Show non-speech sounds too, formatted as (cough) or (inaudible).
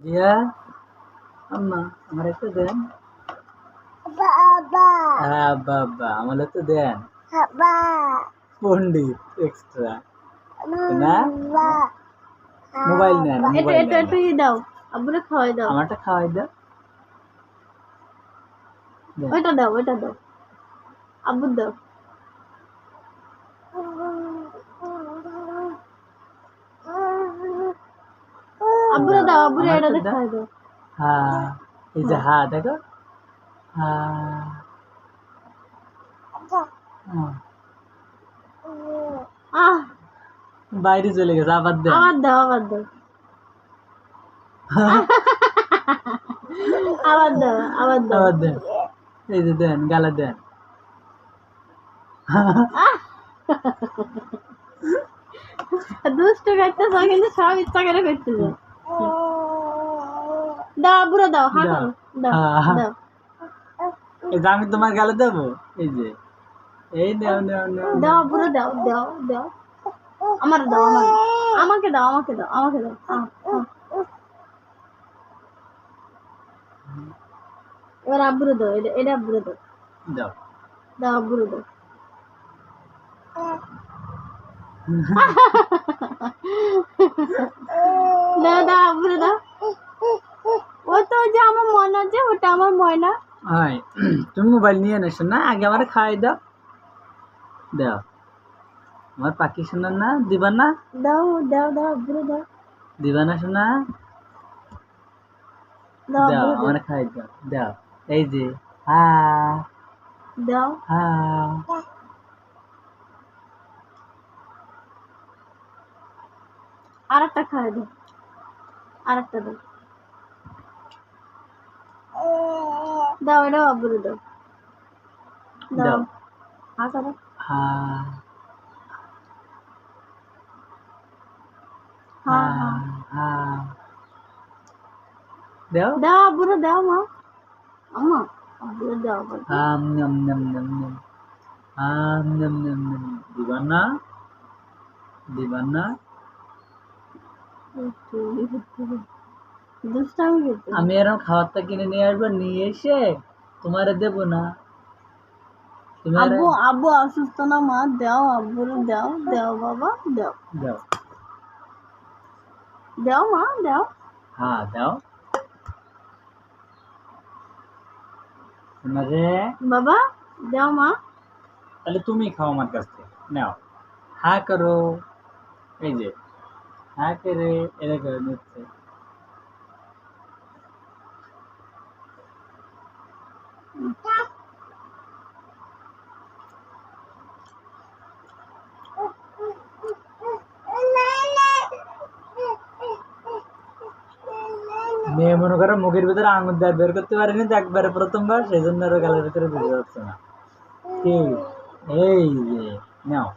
জিয়া আম্মা আমার একটু দেন বাবা হ্যাঁ বাবা আমার একটু দেন বাবা পন্ডিত এক্সট্রা না মোবাইল নেন এটা এটা দাও আব্বুরে খাওয়াই দাও আমারটা খাওয়াই দাও। ওইটা দাও ওইটা দাও আব্বু দাও আব্বুরে দাও আব্বুরে এটা দাও। খাওয়াই দাও। হ্যাঁ এই যে হ্যাঁ দেখো। হ্যাঁ। হ্যাঁ। আহ। বাইরে চলে গেছে আবার দেন আবার দাও আবার দাও। আবার দাও আবার দাও। আবার দেন। এই যে দেন গালে দেন। দুষ্ট করতেছ কিন্তু সব ইচ্ছা করে করতেছ। দাও আব্বুরে দাও দাও। করো দাও। দাও। এই আমি তোমার গালে দেবো? এই যে। এই নেও নেও নেও দাও আব্বুরে দাও দাও দাও আমার দাও আমার আমাকে দাও আমাকে দাও আমাকে দাও। এবার আব্বুরে দাও এটা এটা আব্বুরে দাও। দাও। দাও আব্বুরে দাও দাও। (laughs) দাও আব্বুরে দাও ও তো যে আমার ময়না যে ওটা আমার ময়না। হয় তুমি মোবাইল নিয়ে নেছো না? আগে আমার খাওয়াই দাও। দাও। আমার পাখি শোনার না? দিবা না? দাও দাও দাও আব্বুরে দাও। দিবা না শোনা? দাও দাও আব্বুরে দাও। আমার খাই দাও। দাও। এই যে দাও। আর একটা খাওয়াই দাও। আর একটা দাও দাও এটাও আব্বুরে দাও দাও দাও হ্যাঁ করো হ্যাঁ হ্যাঁ হ্যাঁ হ্যাঁ হ্যাঁ দাও দাও আব্বুরে দাও মা আমা আব্বুরে দাও আবার আম নম নম নম নম আম নম নম নম দিবা না দিবা না দুষ্টামি করতে (laughs) আমি এরকম খাবারটা কিনে নিয়ে আসব নিয়ে এসে তোমারে দেবো না। আব্বু আব্বু অসুস্থ না মা? দাও আব্বুরে দাও দাও বাবা দাও। দাও। দাও মা দাও। হ্যাঁ দাও। বাবা দাও মা। তাহলে তুমি খাও আমার কাছ থেকে। নাও। হ্যাঁ করো। এই যে। নিচ্ছে মেয়ে মনে করো মুখের ভিতরে আঙুর দেওয়া বের করতে পারেনি তো একবারে প্রথমবার সেই জন্য গালের ভিতরে বুঝতে পারছে না। এই যে, নাও।